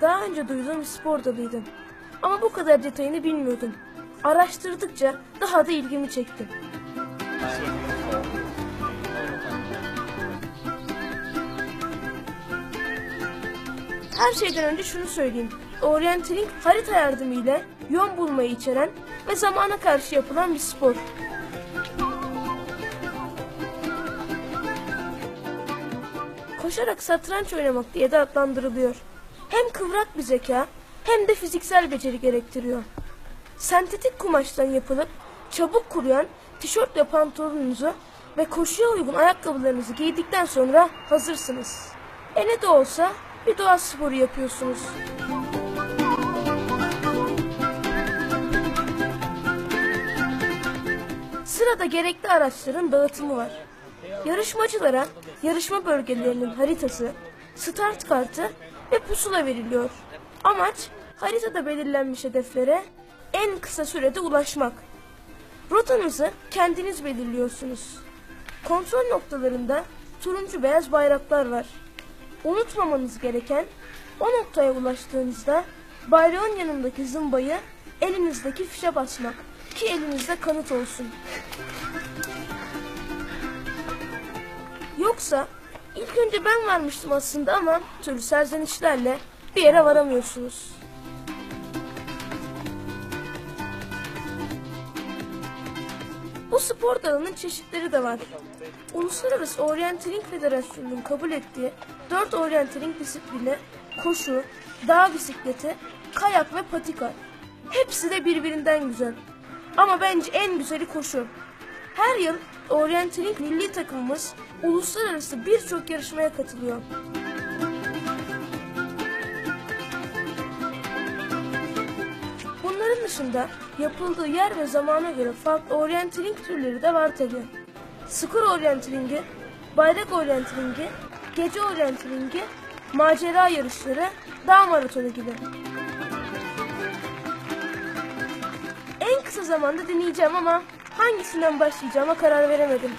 daha önce duyduğum bir spor dalıydı. Ama bu kadar detayını bilmiyordum. Araştırdıkça daha da ilgimi çekti. Her şeyden önce şunu söyleyeyim. Orienteering harita yardımıyla yön bulmayı içeren ve zamana karşı yapılan bir spor. Koşarak satranç oynamak diye de adlandırılıyor. Hem kıvrak bir zeka hem de fiziksel beceri gerektiriyor. Sentetik kumaştan yapılıp çabuk kuruyan tişört ve pantolonunuzu ve koşuya uygun ayakkabılarınızı giydikten sonra hazırsınız. E ne de olsa bir doğa sporu yapıyorsunuz. Sırada gerekli araçların dağıtımı var. Yarışmacılara yarışma bölgelerinin haritası, start kartı ve pusula veriliyor. Amaç haritada belirlenmiş hedeflere en kısa sürede ulaşmak. Rotanızı kendiniz belirliyorsunuz. Kontrol noktalarında turuncu beyaz bayraklar var. Unutmamanız gereken o noktaya ulaştığınızda bayrağın yanındaki zımbayı elinizdeki fişe basmak ki elinizde kanıt olsun. Yoksa ilk önce ben varmıştım aslında ama türlü serzenişlerle bir yere varamıyorsunuz. Bu spor dalının çeşitleri de var. Uluslararası Orienteering Federasyonu'nun kabul ettiği 4 Orienteering disiplini koşu, dağ bisikleti, kayak ve patika. Hepsi de birbirinden güzel. Ama bence en güzeli koşu. Her yıl Orienteering milli takımımız uluslararası birçok yarışmaya katılıyor. Bunların dışında yapıldığı yer ve zamana göre farklı orienteering türleri de var tabi. Skor orienteeringi, bayrak orienteeringi, gece orienteeringi, macera yarışları, dağ maratonu gibi. En kısa zamanda deneyeceğim ama hangisinden başlayacağıma karar veremedim.